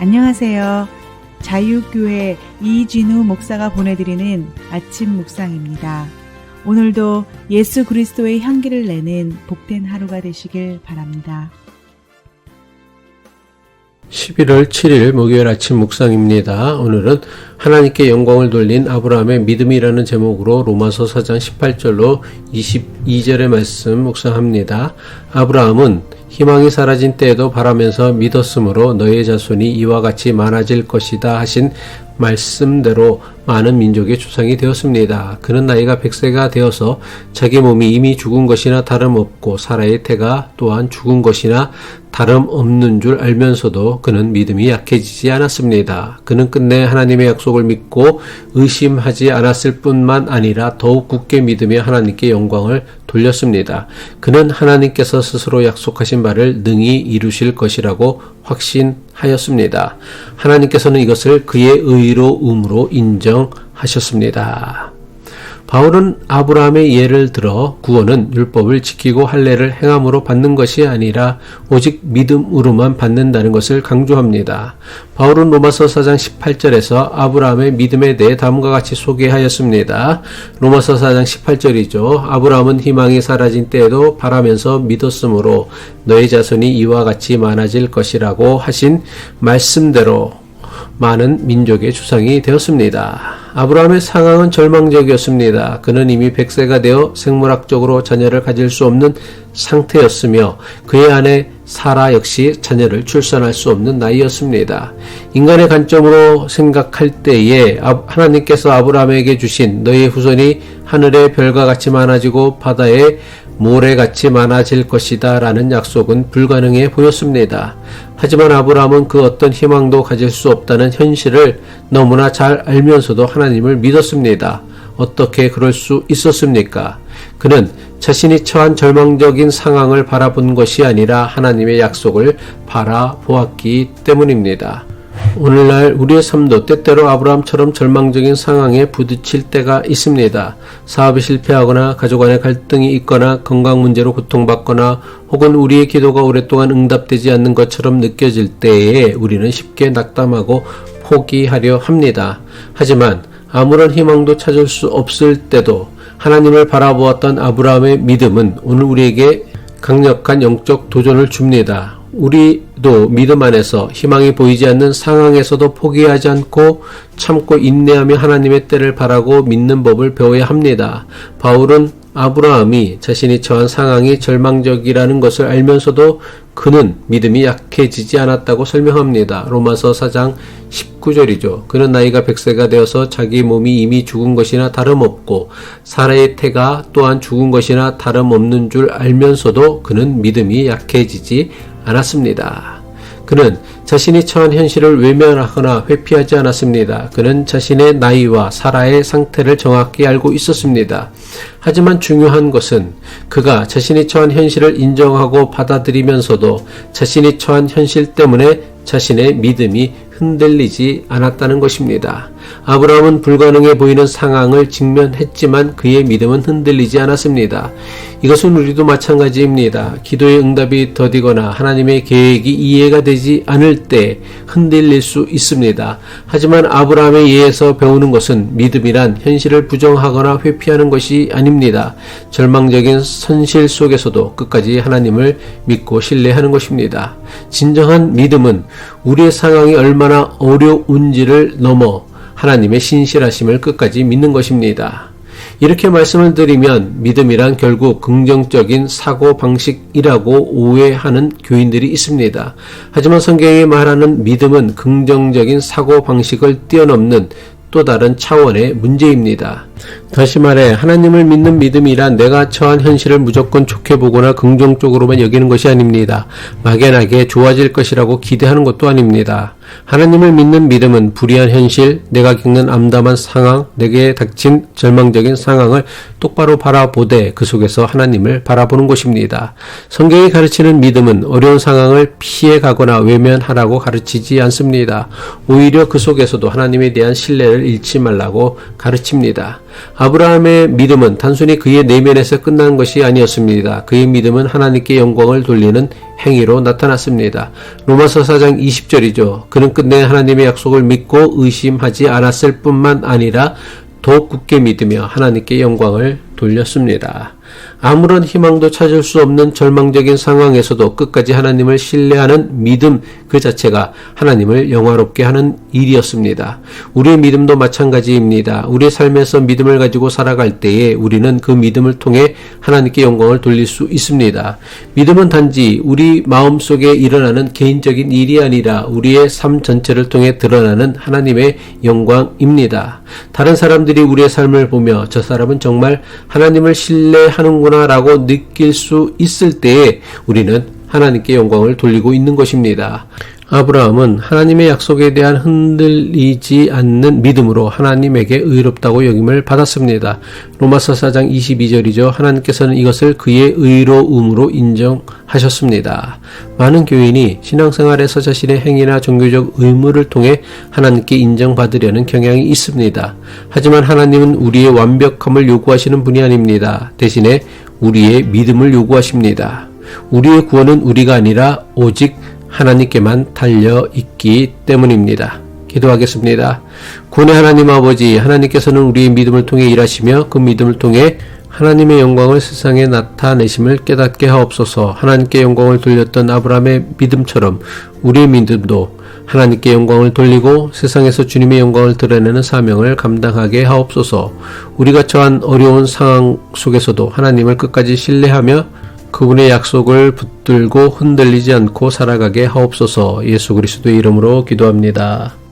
안녕하세요. 자유교회 이진우 목사가 보내드리는 아침 묵상입니다. 오늘도 예수 그리스도의 향기를 내는 복된 하루가 되시길 바랍니다. 11월 7일 목요일 아침 묵상입니다. 오늘은 하나님께 영광을 돌린 아브라함의 믿음이라는 제목으로 로마서 4장 18절로 22절의 말씀 묵상합니다. 아브라함은 희망이 사라진 때에도 바라면서 믿었으므로 너의 자손이 이와 같이 많아질 것이다 하신 말씀대로 많은 민족의 조상이 되었습니다. 그는 나이가 100세가 되어서 자기 몸이 이미 죽은 것이나 다름없고 사라의 태가 또한 죽은 것이나 다름없는 줄 알면서도 그는 믿음이 약해지지 않았습니다. 그는 끝내 하나님의 약속을 믿고 의심하지 않았을 뿐만 아니라 더욱 굳게 믿으며 하나님께 영광을 돌렸습니다. 그는 하나님께서 스스로 약속하신 바를 능히 이루실 것이라고 확신하였습니다. 하나님께서는 이것을 그의 의로움으로 인정하셨습니다. 바울은 아브라함의 예를 들어 구원은 율법을 지키고 할례를 행함으로 받는 것이 아니라 오직 믿음으로만 받는다는 것을 강조합니다. 바울은 로마서 4장 18절에서 아브라함의 믿음에 대해 다음과 같이 소개하였습니다. 로마서 4장 18절이죠. 아브라함은 희망이 사라진 때에도 바라면서 믿었으므로 너의 자손이 이와 같이 많아질 것이라고 하신 말씀대로 많은 민족의 주상이 되었습니다. 아브라함의 상황은 절망적이었습니다. 그는 이미 100세가 되어 생물학적으로 자녀를 가질 수 없는 상태였으며 그의 아내 사라 역시 자녀를 출산할 수 없는 나이였습니다. 인간의 관점으로 생각할 때에 하나님께서 아브라함에게 주신 너의 후손이 하늘의 별과 같이 많아지고 바다의 모래같이 많아질 것이다 라는 약속은 불가능해 보였습니다. 하지만 아브라함은 그 어떤 희망도 가질 수 없다는 현실을 너무나 잘 알면서도 하나님을 믿었습니다. 어떻게 그럴 수 있었습니까? 그는 자신이 처한 절망적인 상황을 바라본 것이 아니라 하나님의 약속을 바라보았기 때문입니다. 오늘날 우리의 삶도 때때로 아브라함처럼 절망적인 상황에 부딪힐 때가 있습니다. 사업이 실패하거나 가족 간의 갈등이 있거나 건강 문제로 고통받거나 혹은 우리의 기도가 오랫동안 응답되지 않는 것처럼 느껴질 때에 우리는 쉽게 낙담하고 포기하려 합니다. 하지만 아무런 희망도 찾을 수 없을 때도 하나님을 바라보았던 아브라함의 믿음은 오늘 우리에게 강력한 영적 도전을 줍니다. 우리도 믿음 안에서 희망이 보이지 않는 상황에서도 포기하지 않고 참고 인내하며 하나님의 때를 바라고 믿는 법을 배워야 합니다. 바울은 아브라함이 자신이 처한 상황이 절망적이라는 것을 알면서도 그는 믿음이 약해지지 않았다고 설명합니다. 로마서 4장 19절이죠. 그는 나이가 100세가 되어서 자기 몸이 이미 죽은 것이나 다름없고 사라의 태가 또한 죽은 것이나 다름없는 줄 알면서도 그는 믿음이 약해지지 않았습니다. 그는 자신이 처한 현실을 외면하거나 회피하지 않았습니다. 그는 자신의 나이와 사라의 상태를 정확히 알고 있었습니다. 하지만 중요한 것은 그가 자신이 처한 현실을 인정하고 받아들이면서도 자신이 처한 현실 때문에 자신의 믿음이 흔들리지 않았다는 것입니다. 아브라함은 불가능해 보이는 상황을 직면했지만 그의 믿음은 흔들리지 않았습니다. 이것은 우리도 마찬가지입니다. 기도의 응답이 더디거나 하나님의 계획이 이해가 되지 않을 때 흔들릴 수 있습니다. 하지만 아브라함의 예에서 배우는 것은 믿음이란 현실을 부정하거나 회피하는 것이 아닙니다. 절망적인 선실 속에서도 끝까지 하나님을 믿고 신뢰하는 것입니다. 진정한 믿음은 우리의 상황이 얼마나 어려운지를 넘어 하나님의 신실하심을 끝까지 믿는 것입니다. 이렇게 말씀을 드리면 믿음이란 결국 긍정적인 사고 방식이라고 오해하는 교인들이 있습니다. 하지만 성경이 말하는 믿음은 긍정적인 사고 방식을 뛰어넘는 또 다른 차원의 문제입니다. 다시 말해 하나님을 믿는 믿음이란 내가 처한 현실을 무조건 좋게 보거나 긍정적으로만 여기는 것이 아닙니다. 막연하게 좋아질 것이라고 기대하는 것도 아닙니다. 하나님을 믿는 믿음은 불의한 현실, 내가 겪는 암담한 상황, 내게 닥친 절망적인 상황을 똑바로 바라보되 그 속에서 하나님을 바라보는 것입니다. 성경이 가르치는 믿음은 어려운 상황을 피해 가거나 외면하라고 가르치지 않습니다. 오히려 그 속에서도 하나님에 대한 신뢰를 잃지 말라고 가르칩니다. 아브라함의 믿음은 단순히 그의 내면에서 끝난 것이 아니었습니다. 그의 믿음은 하나님께 영광을 돌리는 행위로 나타났습니다. 로마서 4장 20절이죠. 그는 끝내 하나님의 약속을 믿고 의심하지 않았을 뿐만 아니라 더욱 굳게 믿으며 하나님께 영광을 돌렸습니다. 아무런 희망도 찾을 수 없는 절망적인 상황에서도 끝까지 하나님을 신뢰하는 믿음 그 자체가 하나님을 영화롭게 하는 일이었습니다. 우리의 믿음도 마찬가지입니다. 우리의 삶에서 믿음을 가지고 살아갈 때에 우리는 그 믿음을 통해 하나님께 영광을 돌릴 수 있습니다. 믿음은 단지 우리 마음 속에 일어나는 개인적인 일이 아니라 우리의 삶 전체를 통해 드러나는 하나님의 영광입니다. 다른 사람들이 우리의 삶을 보며 저 사람은 정말 하나님을 신뢰하는구나 라고 느낄 수 있을 때에 우리는 하나님께 영광을 돌리고 있는 것입니다. 아브라함은 하나님의 약속에 대한 흔들리지 않는 믿음으로 하나님에게 의롭다고 여김을 받았습니다. 로마서 4장 22절이죠. 하나님께서는 이것을 그의 의로움으로 인정하셨습니다. 많은 교인이 신앙생활에서 자신의 행위나 종교적 의무를 통해 하나님께 인정받으려는 경향이 있습니다. 하지만 하나님은 우리의 완벽함을 요구하시는 분이 아닙니다. 대신에 우리의 믿음을 요구하십니다. 우리의 구원은 우리가 아니라 오직 하나님께만 달려 있기 때문입니다. 기도하겠습니다. 구원의 하나님 아버지, 하나님께서는 우리의 믿음을 통해 일하시며 그 믿음을 통해 하나님의 영광을 세상에 나타내심을 깨닫게 하옵소서. 하나님께 영광을 돌렸던 아브라함의 믿음처럼 우리의 믿음도 하나님께 영광을 돌리고 세상에서 주님의 영광을 드러내는 사명을 감당하게 하옵소서. 우리가 처한 어려운 상황 속에서도 하나님을 끝까지 신뢰하며 그분의 약속을 붙들고 흔들리지 않고 살아가게 하옵소서 예수 그리스도의 이름으로 기도합니다.